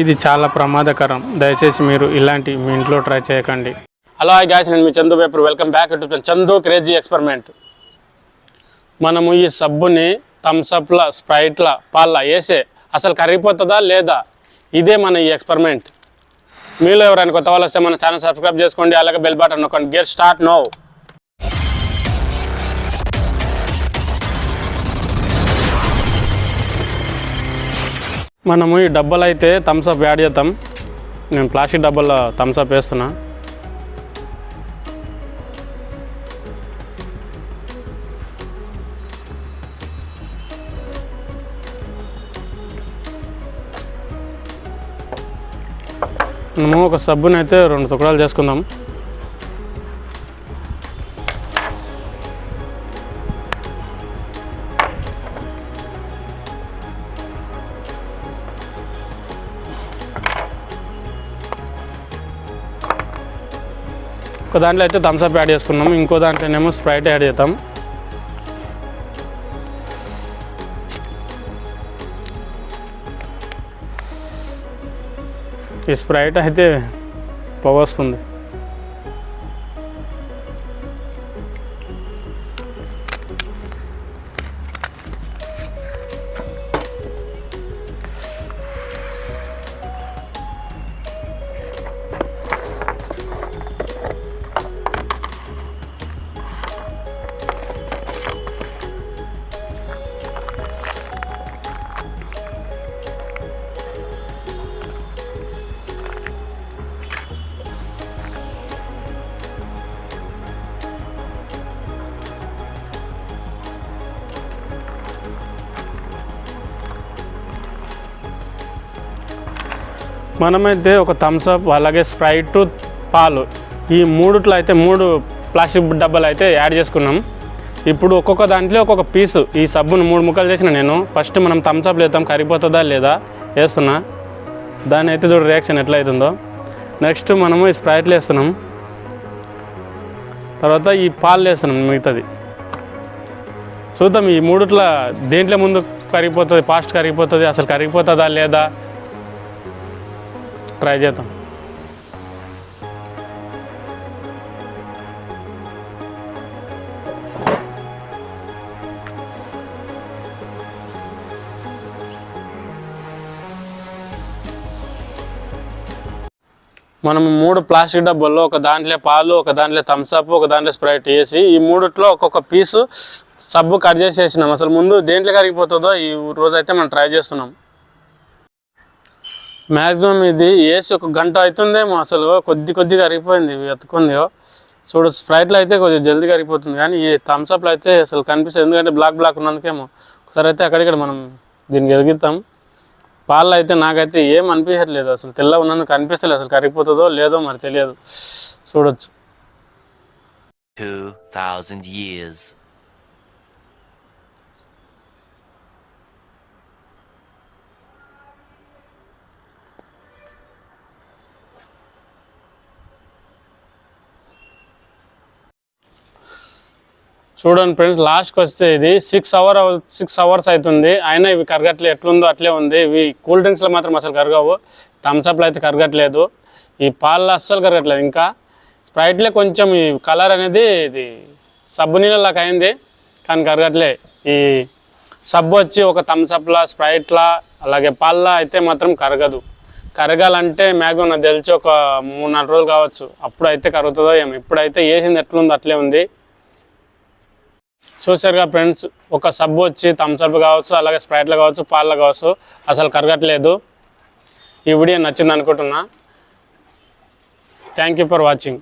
ఇది చాలా ప్రమాదకరం. దయచేసి మీరు ఇలాంటి మీ ఇంట్లో ట్రై చేయకండి. హలో హాయ్ గాయస్ నేను మీ Chandu paper welcome back to Chandu crazy experiment మనము ఈ సబ్బుని థమ్సప్ల స్ప్రైట్ల పాల వేసే అసలు కరిగిపోతుందా లేదా? ఇదే మన ఈ ఎక్స్పెరిమెంట్ మీలో ఎవరైనా కొత్త వాళ్ళు వస్తే మన ఛానల్ సబ్స్క్రైబ్ చేసుకోండి అలాగే బెల్ బటన్ నొక్కండి. గెట్ స్టార్ట్ నో మనము ఈ డబ్బాలు అయితే థమ్స్అప్ యాడ్ చేద్దాం. నేను ప్లాస్టిక్ డబ్బాలో థమ్స్అప్ వేస్తున్నా. మనము ఒక సబ్బునైతే రెండు తుకడాలు చేసుకుందాం. ఒక దాంట్లో అయితే థమ్స్అప్ యాడ్ చేసుకున్నాము. ఇంకో దాంట్లోనేమో స్ప్రైట్ యాడ్ చేద్దాం. ఈ స్ప్రైట్ అయితే పొగ వస్తుంది. మనమైతే ఒక థమ్స్అప్ అలాగే స్ప్రైట్ పాలు. ఈ మూడుట్లో అయితే మూడు ప్లాస్టిక్ డబ్బాలు అయితే యాడ్ చేసుకున్నాం. ఇప్పుడు ఒక్కొక్క దాంట్లో ఒక్కొక్క పీసు ఈ సబ్బును మూడు ముక్కలు చేసిన నేను. ఫస్ట్ మనం థమ్స్అప్ లేద్దాం. కరిగిపోతుందా లేదా వేస్తున్నా. దాని అయితే చూడు రియాక్షన్ ఎట్లా అవుతుందో. నెక్స్ట్ మనము ఈ స్ప్రైట్లు వేస్తున్నాం. తర్వాత ఈ పాలు వేస్తున్నాం మిగతాది. చూద్దాం ఈ మూడుట్ల దేంట్లో ముందు కరిగిపోతుంది ఫాస్ట్ కరిగిపోతుంది అసలు కరిగిపోతుందా లేదా ట్రై చేద్దాం. మనం మూడు ప్లాస్టిక్ డబ్బాల్లో ఒక దాంట్లో పాలు ఒక దాంట్లో థమ్స్అప్ ఒక దాంట్లో స్ప్రైట్ వేసి ఈ మూడిట్లో ఒక్కొక్క పీసు సబ్బు కట్ చేసేసినాం. అసలు ముందు దేంట్లో కరిగిపోతుందో ఈ రోజైతే మనం ట్రై చేస్తున్నాం. మ్యాక్సిమం ఇది వేసి ఒక గంట అవుతుందేమో అసలు. కొద్ది కొద్దిగా అరిగిపోయింది ఎత్తుకుందో ఎత్తుకుంది చూడు స్ప్రైట్లో అయితే కొద్దిగా జల్దీగా అరిగిపోతుంది కానీ ఈ థమ్స్అప్లో అయితే అసలు కనిపిస్తుంది ఎందుకంటే బ్లాక్ బ్లాక్ ఉన్నందుకేమో. ఒకసారి అయితే అక్కడిక్కడ మనం దీనికి ఎరిగిద్దాం. పాలు అయితే నాకైతే ఏం అనిపించట్లేదు. అసలు తెల్ల ఉన్నందుకు కనిపిస్తలేదు అసలు కరిగిపోతుందో లేదో మరి తెలియదు. చూడొచ్చు. 2,000 years. చూడండి ఫ్రెండ్స్ లాస్ట్కి వస్తే ఇది సిక్స్ అవర్ సిక్స్ అవర్స్ అవుతుంది అయినా ఇవి కరగట్లేదు ఎట్లుందో అట్లే ఉంది. ఇవి కూల్ డ్రింక్స్లో మాత్రం అసలు కరగవు. థమ్స్అప్లో అయితే కరగట్లేదు. ఈ పాలలో అస్సలు కరగట్లేదు ఇంకా. స్ప్రైట్లో కొంచెం ఈ కలర్ అనేది ఇది సబ్బు నీళ్ళలాగా అయింది కానీ కరగట్లే. ఈ సబ్బు వచ్చి ఒక థమ్స్అప్లా స్ప్రైట్లా అలాగే పాల్లా అయితే మాత్రం కరగదు. కరగాలంటే మ్యాక్సిమం నాకు తెలిసి ఒక మూడు నాలుగు రోజులు కావచ్చు. అప్పుడు అయితే కరుగుతుందో ఏమో. ఇప్పుడైతే వేసింది ఎట్లుందో అట్లే ఉంది. చూసారుగా ఫ్రెండ్స్ ఒక సబ్బు వచ్చి థమ్స్అప్ కావచ్చు అలాగే స్ప్రైట్లో కావచ్చు పాలు కావచ్చు అసలు కరగట్లేదు. ఈ వీడియో నచ్చింది అనుకుంటున్నా. Thank you for watching